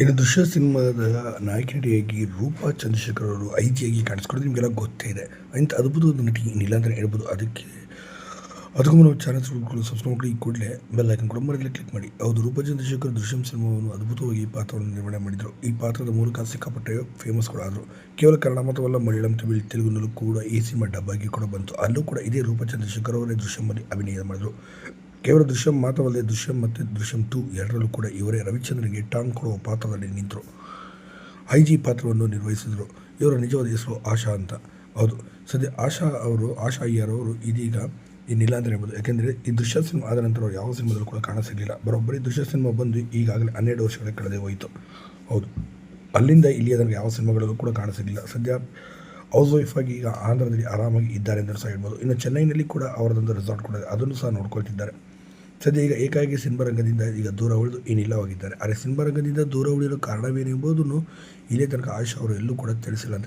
ಇನ್ನು ದೃಶ್ಯ ಸಿನಿಮಾದ ನಾಯಕಿಯಾಗಿ ರೂಪಾ ಚಂದ್ರಶೇಖರ್ ಅವರು ಐಜಿಯಾಗಿ ಕಾಣಿಸ್ಕೊಳ್ಳೋದು ನಿಮಗೆಲ್ಲ ಗೊತ್ತೇ ಇದೆ. ಇಂಥ ಅದ್ಭುತವಾದ ನಟಿ ಅಂತಲೇ ಹೇಳ್ಬೋದು. ಅದಕ್ಕೆ ಅದಕ್ಕೂ ನಾವು ಚಾನಲ್ ಸಬ್ಸ್ಕ್ರೈಬ್ ಮಾಡಿ ಈ ಕೂಡಲೇ ಬೆಲ್ ಐಕನ್ ಕೂಡ ಮರದಲ್ಲಿ ಕ್ಲಿಕ್ ಮಾಡಿ. ಹೌದು, ರೂಪಾ ಚಂದ್ರಶೇಖರ್ ದೃಶ್ಯಂ ಸಿನಿಮಾವನ್ನು ಅದ್ಭುತವಾಗಿ ಈ ಪಾತ್ರವನ್ನು ನಿರ್ವಹಣೆ ಮಾಡಿದರು. ಈ ಪಾತ್ರದ ಮೂಲಕ ಸಿಕ್ಕಾಪಟ್ಟೆ ಫೇಮಸ್ ಕೂಡ ಆದರು. ಕೇವಲ ಕನ್ನಡ ಮಾತ್ರವಲ್ಲ, ಮಲಯಾಳಂ, ತಮಿಳು, ತೆಲುಗುನಲ್ಲೂ ಕೂಡ ಈ ಸಿನಿಮಾ ಡಬ್ಬಾಗಿ ಕೂಡ ಬಂತು. ಅಲ್ಲೂ ಕೂಡ ಇದೇ ರೂಪಾ ಚಂದ್ರಶೇಖರ್ ಅವರೇ ದೃಶ್ಯಮಲ್ಲಿ ಅಭಿನಯ ಮಾಡಿದರು. ಕೇವಲ ದೃಶ್ಯಂ ಮಾತ್ರವಲ್ಲದೆ ದೃಶ್ಯಂ ಮತ್ತು ದೃಶ್ಯಂ ಟು ಎರಡರಲ್ಲೂ ಕೂಡ ಇವರೇ ರವಿಚಂದ್ರನಿಗೆ ಟಾಂಗ್ ಕೊಡುವ ಪಾತ್ರದಲ್ಲಿ ನಿಂತರು. ಐ ಜಿ ಪಾತ್ರವನ್ನು ನಿರ್ವಹಿಸಿದರು. ಇವರ ನಿಜವಾದ ಹೆಸರು ಆಶಾ ಅಂತ. ಹೌದು, ಸದ್ಯ ಆಶಾ ಅವರು, ಆಶಾ ಅಯ್ಯರ್ ಅವರು ಇದೀಗ ಇನ್ನಿಲ್ಲ ಅಂತ ಹೇಳ್ಬೋದು ಯಾಕೆಂದರೆ ಈ ದೃಶ್ಯ ಸಿನಿಮಾ ಆದ ನಂತರ ಯಾವ ಸಿನಿಮಾದಲ್ಲೂ ಕೂಡ ಕಾಣಿಸಿರಲಿಲ್ಲ. ಬರೋಬ್ಬರಿ ದೃಶ್ಯ ಸಿನಿಮಾ ಬಂದು ಈಗಾಗಲೇ ಹನ್ನೆರಡು ವರ್ಷಗಳ ಕಳೆದೇ ಹೋಯಿತು. ಹೌದು, ಅಲ್ಲಿಂದ ಇಲ್ಲಿ ಅದನ್ನು ಯಾವ ಸಿನಿಮಾಗಳಲ್ಲೂ ಕೂಡ ಕಾಣಿಸಿರಲಿಲ್ಲ. ಸದ್ಯ ಹೌಸ್ ವೈಫಾಗಿ ಈಗ ಆಂಧ್ರದಲ್ಲಿ ಆರಾಮಾಗಿ ಇದ್ದಾರೆ ಅಂತ ಸಹ ಹೇಳ್ಬೋದು. ಇನ್ನು ಚೆನ್ನೈನಲ್ಲಿ ಕೂಡ ಅವರದೊಂದು ರೆಸಾರ್ಟ್ ಕೂಡ ಅದನ್ನು ಸಹ ನೋಡ್ಕೊಳ್ತಿದ್ದಾರೆ. ಸದ್ಯ ಈಗ ಏಕಾಏಕಿ ಸಿನಿಮಾರಂಗದಿಂದ ಈಗ ದೂರ ಉಳಿದು ಇನ್ನಿಲ್ಲವಾಗಿದ್ದಾರೆ ಆದರೆ ಸಿನಿಮಾ ರಂಗದಿಂದ ದೂರ ಉಳಿಯಲು ಕಾರಣವೇನೆಂಬುದನ್ನು ಇಲ್ಲೇ ತನಕ ಆಯುಷ್ ಅವರು ಎಲ್ಲೂ ಕೂಡ ತಿಳಿಸಿಲ್ಲ. ಅಂತ